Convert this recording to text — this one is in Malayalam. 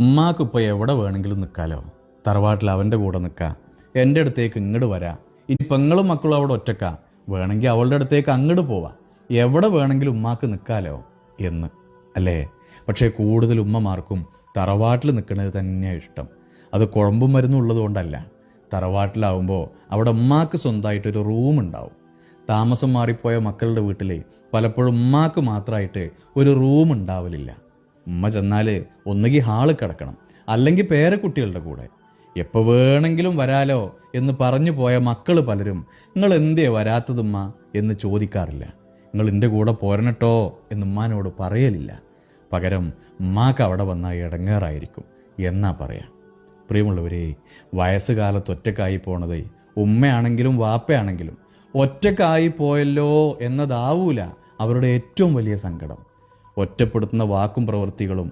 ഉമ്മാക്ക് ഇപ്പോൾ എവിടെ വേണമെങ്കിലും നിൽക്കാലോ തറവാട്ടിൽ അവന്റെ കൂടെ നിൽക്കാം എന്റെ അടുത്തേക്ക് ഇങ്ങോട്ട് വരാം. ഇനി പെങ്ങളും മക്കളും അവിടെ ഒറ്റക്ക. വേണമെങ്കിൽ അവളുടെ അടുത്തേക്ക് അങ്ങോട്ട് പോവാം. എവിടെ വേണമെങ്കിലും ഉമ്മാക്ക് നിൽക്കാലോ എന്ന്. അല്ലേ? പക്ഷേ കൂടുതൽ ഉമ്മമാർക്കും തറവാട്ടിൽ നിൽക്കുന്നത് തന്നെയാണ് ഇഷ്ടം. അത് കുഴമ്പും മരുന്നും ഉള്ളത് കൊണ്ടല്ല തറവാട്ടിലാവുമ്പോൾ അവിടെ ഉമ്മാക്ക് സ്വന്തമായിട്ടൊരു റൂം ഉണ്ടാവും. താമസം മാറിപ്പോയ മക്കളുടെ വീട്ടിൽ പലപ്പോഴും ഉമ്മാക്ക് മാത്രമായിട്ട് ഒരു റൂം ഉണ്ടാവലില്ല. ഉമ്മ ചെന്നാൽ ഒന്നുകിൽ ഹാൾ കിടക്കണം അല്ലെങ്കിൽ പേരക്കുട്ടികളുടെ കൂടെ. എപ്പോൾ വേണമെങ്കിലും വരാലോ എന്ന് പറഞ്ഞു പോയ മക്കൾ പലരും നിങ്ങൾ എന്തേ വരാത്തതുമ്മ എന്ന് ചോദിക്കാറില്ല. നിങ്ങൾ എന്റെ കൂടെ പോരണട്ടോ? എന്ന് ഉമ്മാനോട് പറയലില്ല. പകരം ഉമ്മാക്ക് അവിടെ വന്നാൽ ഇടങ്ങേറായിരിക്കും എന്നാ പറയാം? പ്രിയമുള്ളവരെ വയസ്സുകാലത്ത് ഒറ്റക്കായി പോണത് ഉമ്മയാണെങ്കിലും വാപ്പയാണെങ്കിലും ഒറ്റക്കായി പോയല്ലോ എന്നതാവൂല അവരുടെ ഏറ്റവും വലിയ സങ്കടം. ഒറ്റപ്പെടുത്തുന്ന വാക്കും പ്രവൃത്തികളും